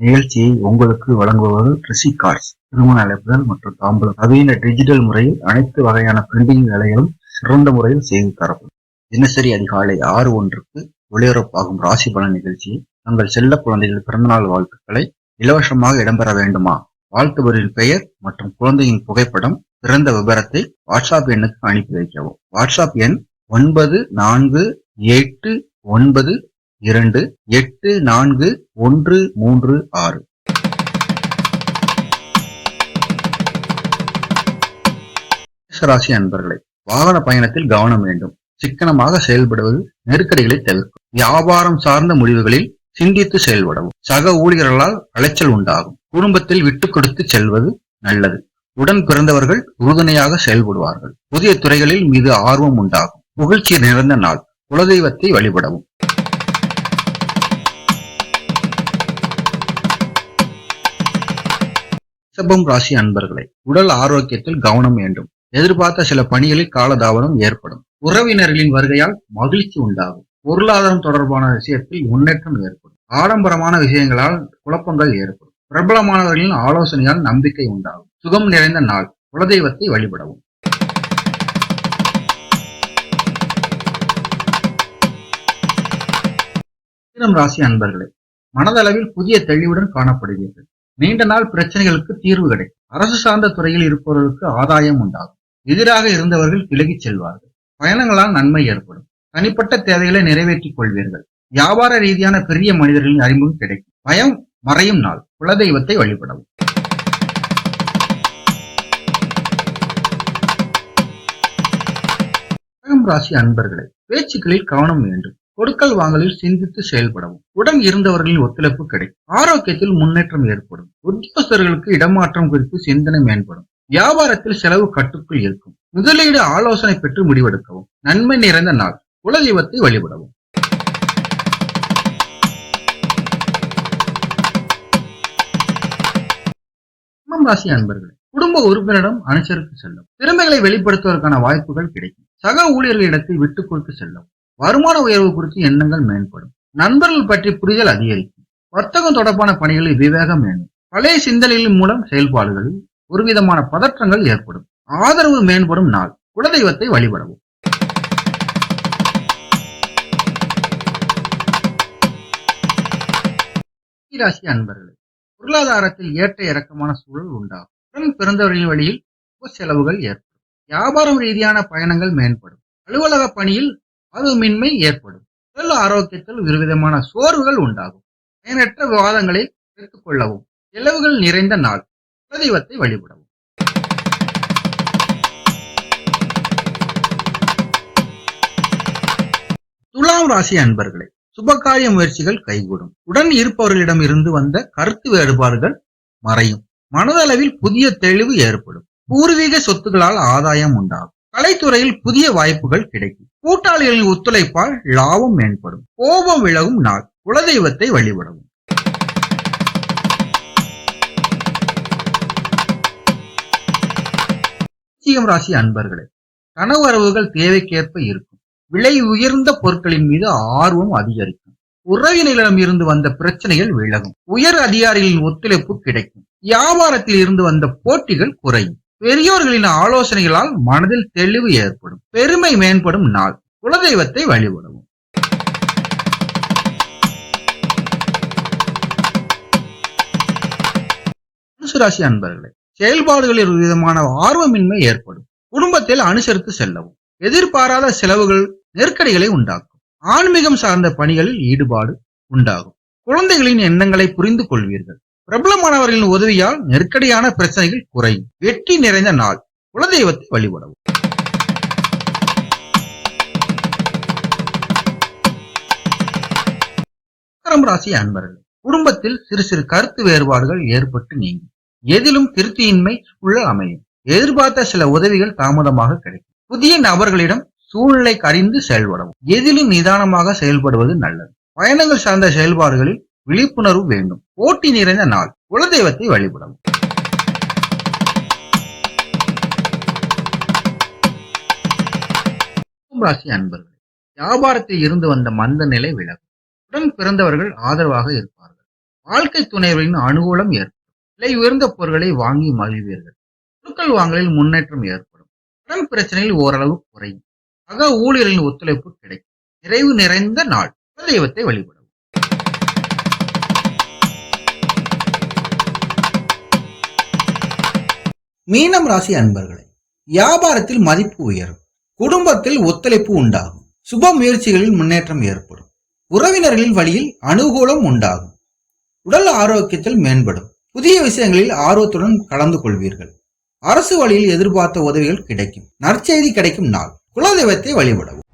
நிகழ்ச்சியை உங்களுக்கு வழங்குபவர் ரிஷி கார்ஸ் திருமண அழைப்புகள் மற்றும் தாம்பலம் நவீன டிஜிட்டல் முறையில் அனைத்து வகையான பிரிண்டிங் வேலைகளும் சிறந்த முறையில் செய்து தரப்படும். தினசரி அதிகாலை ஆறு ஒன்றுக்கு ஒளிபரப்பாகும் ராசி பலன் நிகழ்ச்சியில் தங்கள் செல்ல குழந்தைகள் பிறந்தநாள் வாழ்த்துக்களை இலவசமாக இடம்பெற வேண்டுமா? வாழ்த்துவரின் பெயர் மற்றும் குழந்தையின் புகைப்படம் பிறந்த விவரத்தை வாட்ஸ்அப் எண்ணுக்கு அனுப்பி வைக்கவும். வாட்ஸ்அப் எண் ஒன்பது நான்கு எட்டு ஒன்பது இரண்டு எட்டு நான்கு ஒன்று மூன்று ஆறு. ராசி அன்பர்களை வாகன பயணத்தில் கவனம் வேண்டும். சிக்கனமாக செயல்படுவது நெருக்கடிகளை தவிர்க்கும். வியாபாரம் சார்ந்த முடிவுகளில் சிந்தித்து செயல்படவும். சக ஊழியர்களால் அலைச்சல் உண்டாகும். குடும்பத்தில் விட்டு கொடுத்து செல்வது நல்லது. உடன் பிறந்தவர்கள் உறுதுணையாக செயல்படுவார்கள். புதிய துறைகளில் மீது ஆர்வம் உண்டாகும். புகழ்ச்சி நிறைந்த நாள். குலதெய்வத்தை வழிபடவும். ரிஷபம் ராசி அன்பர்களை உடல் ஆரோக்கியத்தில் கவனம் வேண்டும். எதிர்பார்த்த சில பணிகளில் காலதாமதம் ஏற்படும். உறவினர்களின் வருகையால் மகிழ்ச்சி உண்டாகும். பொருளாதாரம் தொடர்பான விஷயத்தில் முன்னேற்றம் ஏற்படும். ஆடம்பரமான விஷயங்களால் குழப்பங்கள் ஏற்படும். பிரபலமானவர்களின் ஆலோசனையால் நம்பிக்கை உண்டாகும். சுகம் நிறைந்த நாள் குலதெய்வத்தை வழிபடவும். ராசி அன்பர்களே மனதளவில் புதிய தெளிவுடன் காணப்படுவீர்கள். நீண்ட நாள் பிரச்சனைகளுக்கு தீர்வு கிடைக்கும். அரசு சார்ந்த துறையில் இருப்பவர்களுக்கு ஆதாயம் உண்டாகும். எதிராக இருந்தவர்கள் விலகிச் செல்வார்கள். பயணங்களால் நன்மை ஏற்படும். தனிப்பட்ட தேவைகளை நிறைவேற்றிக் கொள்வீர்கள். வியாபார ரீதியான பெரிய மனிதர்களின் அறிமுகம் கிடைக்கும். பயம் மறையும் நாள். குலதெய்வத்தை வழிபடவும். ராசி அன்பர்களே பேச்சுக்களில் கவனம் வேண்டும். கொடுக்கல் வாங்கலில் சிந்தித்து செயல்படவும். உடன் இருந்தவர்களின் ஒத்துழைப்பு கிடைக்கும். ஆரோக்கியத்தில் முன்னேற்றம் ஏற்படும். உத்தியோகஸ்தர்களுக்கு இடமாற்றம் குறித்து சிந்தனை மேம்படும். வியாபாரத்தில் செலவு கட்டுக்குள் இருக்கும். முதலீடு ஆலோசனை பெற்று முடிவெடுக்கவும். நன்மை நிறைந்த நாள். குலதெய்வத்தை வழிபடவும். ராசி அன்பர்களே குடும்ப உறுப்பினரிடம் அனுசரித்து செல்லும். திறமைகளை வெளிப்படுத்துவதற்கான வாய்ப்புகள் கிடைக்கும். சக ஊழியர்களிடத்தை விட்டுக் கொடுத்து செல்லும். வருமான உயர்வு குறித்து எண்ணங்கள் மேம்படும். நண்பர்கள் பற்றி புரிதல் அதிகரிக்கும். வர்த்தகம் தொடர்பான பணிகளில் விவேகம் வேண்டும் பழைய சிந்தனைகளின் மூலம் செயல்பாடுகளில் ஒருவிதமான பதற்றங்கள் ஏற்படும். ஆதரவு மேம்படும் நாள். குலதெய்வத்தை வழிபடவும். ராசி அன்பர்களே பொருளாதாரத்தில் ஏற்ற இறக்கமான சூழல் உண்டாகும். உடன் பிறந்தவர்களின் வழியில் செலவுகள் ஏற்படும். வியாபாரம் ரீதியான பயணங்கள் மேம்படும். அலுவலக பணியில் ஆர்வமின்மை ஏற்படும். உடல் ஆரோக்கியத்தில் ஒருவிதமான சோர்வுகள் உண்டாகும். பயனற்ற விவாதங்களை எடுத்துக்கொள்ளவும் செலவுகள் நிறைந்த நாள். குலதெய்வத்தை வழிபடவும். துலாம் ராசி அன்பர்களே சுபகாரிய முயற்சிகள் கைகூடும். உடன் இருப்பவர்களிடம் இருந்து வந்த கருத்து வேறுபாடுகள் மறையும். மனதளவில் புதிய தெளிவு ஏற்படும். பூர்வீக சொத்துகளால் ஆதாயம் உண்டாகும். கலைத்துறையில் புதிய வாய்ப்புகள் கிடைக்கும். கூட்டாளிகளின் ஒத்துழைப்பால் லாபம் மேம்படும். கோபம் விலகும் நாள். குலதெய்வத்தை வழிபடவும். விருச்சிகம் ராசி அன்பர்களே கனவரவுகள் தேவைக்கேற்ப இருக்கும். விலை உயர்ந்த பொருட்களின் மீது ஆர்வம் அதிகரிக்கும். உறவினரிடம் இருந்து வந்த பிரச்சனைகள் விலகும். உயர் அதிகாரிகளின் ஒத்துழைப்பு கிடைக்கும். வியாபாரத்தில் இருந்து வந்த போட்டிகள் குறையும். பெரியோர்களின் ஆலோசனைகளால் மனதில் தெளிவு ஏற்படும். பெருமை மேம்படும் நாள். குலதெய்வத்தை வழிபடவும். ராசி அன்பர்களே செயல்பாடுகளில் ஒரு விதமான ஆர்வமின்மை ஏற்படும். குடும்பத்தில் அனுசரித்து செல்லவும். எதிர்பாராத செலவுகள் நெருக்கடிகளை உண்டாக்கும். ஆன்மீகம் சார்ந்த பணிகளில் ஈடுபாடு உண்டாகும். குழந்தைகளின் எண்ணங்களை புரிந்து கொள்வீர்கள். பிரபலமானவர்களின் உதவியால் நெருக்கடியான பிரச்சனைகள் குறையும். வெற்றி நிறைந்த நாள். குலதெய்வத்தை வழிபடவும். மகரம் ராசி அன்பர்கள் குடும்பத்தில் சிறு சிறு கருத்து வேறுபாடுகள் ஏற்பட்டு நீங்கும். எதிலும் திருப்தியின்மை உள்ள அமையும். எதிர்பார்த்த சில உதவிகள் தாமதமாக கிடைக்கும். புதிய நபர்களிடம் சூழ்நிலை கறிந்து செயல்படவும். எதிலும் நிதானமாக செயல்படுவது நல்லது. பயணங்கள் சார்ந்த செயல்பாடுகளில் விழிப்புணர்வு வேண்டும். போட்டி நிறைந்த நாள். குலதெய்வத்தை வழிபடவும். ராசி அன்பர்கள் வியாபாரத்தில் இருந்து வந்த மந்த நிலை விலகும். உடன் பிறந்தவர்கள் ஆதரவாக இருப்பார்கள். வாழ்க்கை துணைவரின் அனுகூலம் ஏற்படும். விலை உயர்ந்த பொருட்களை வாங்கி மகிழ்வீர்கள். பொருட்கள் வாங்கலில் முன்னேற்றம் ஏற்படும். கடன் பிரச்சனையில் ஓரளவு குறையும். சக ஊழியர்களின் ஒத்துழைப்பு கிடைக்கும். நிறைவு நிறைந்த நாள். குலதெய்வத்தை வழிபடும் மீனம் ராசி அன்பர்களே வியாபாரத்தில் மதிப்பு உயரும் குடும்பத்தில் ஒத்துழைப்பு உண்டாகும் சுப முயற்சிகளில் முன்னேற்றம் ஏற்படும் உறவினர்களின் வழியில் அனுகூலம் உண்டாகும் உடல் ஆரோக்கியத்தில் மேம்படும் புதிய விஷயங்களில் ஆர்வத்துடன் கலந்து கொள்வீர்கள் அரசு வழியில் எதிர்பார்த்த உதவிகள் கிடைக்கும் நற்செய்தி கிடைக்கும் நாள் குலதெய்வத்தை வழிபடவும்.